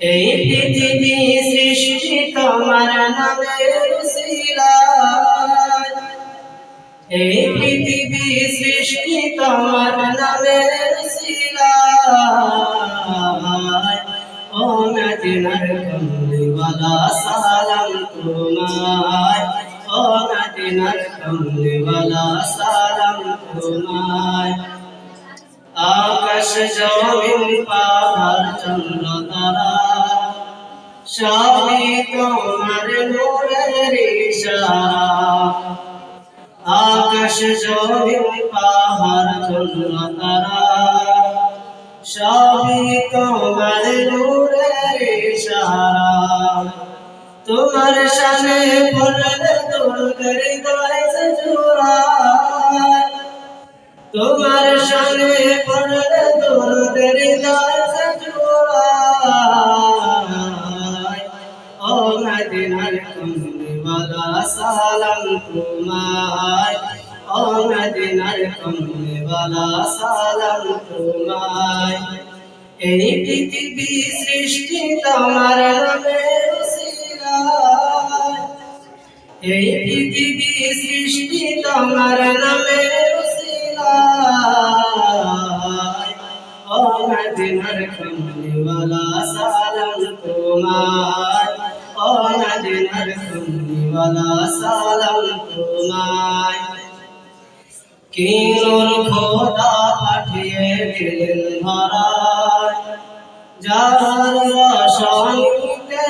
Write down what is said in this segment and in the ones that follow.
এই পৃথিবী সৃষ্টি তোমার নামের এই পৃথিবী সৃষ্টি তোমার নামের ও মদিনার কমলিওয়ালা, সালাম তোমায়। ও মদিনার কমলিওয়ালা, সালাম তোমায়। আকাশ জমিন পাহাড় চন্দ্র তারা। সবই তোমার নূরের ইশারা। আকাশ জমিন পাহাড় চন্দ্র তারা। সবই তোমার নূরের ইশারা। তোমার সামনে পড়লে তোর হৃদয় সে জোড়ায় তোমার সামনে পড়লে সে ও মদিনার কমলিওয়ালা সালাম তোমায়। ও মদিনার কমলিওয়ালা সালাম তোমায়। এই পৃথিবী সৃষ্টি তোমার নামে এই পৃথিবী সৃষ্টি তোমার নামে ও খোদা পাঠিয়ে দিলেন ধরায় যার রসনীতে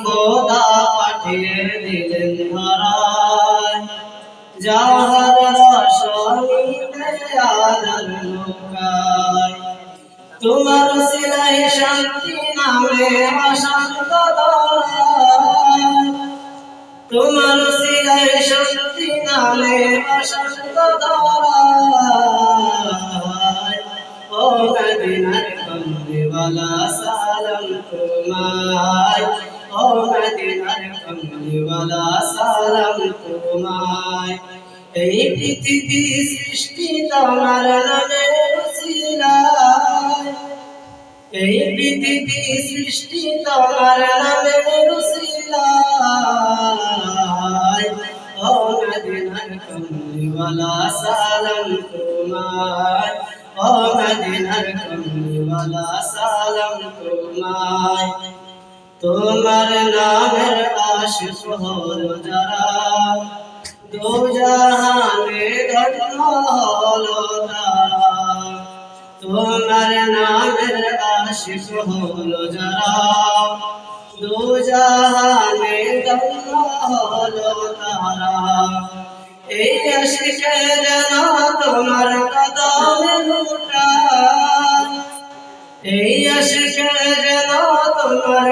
খোদা পাঠিয়ে যার রসনীতে আদর লোকায় তোমার সিলাই শান্তি নামে অশান্ত তোমার সিলাই শান্তি নামে অশান্ত ও মদিনার কমলিওয়ালা সালাম তোমায় ও মদিনার কমলিওয়ালা সালাম তোমায় এই সৃষ্টি এই পৃথিবী সৃষ্টি তোমার নামে মদিনার কমলিওয়ালা সালাম তোমায় ও মদিনার তোমার নামের আশিক হলো যারা। দো জাহানে হলো তারা। তোমার নামের আশিক হলো যারা। দু জাহানে হলো তারা। এই আশিকে যেন তোমার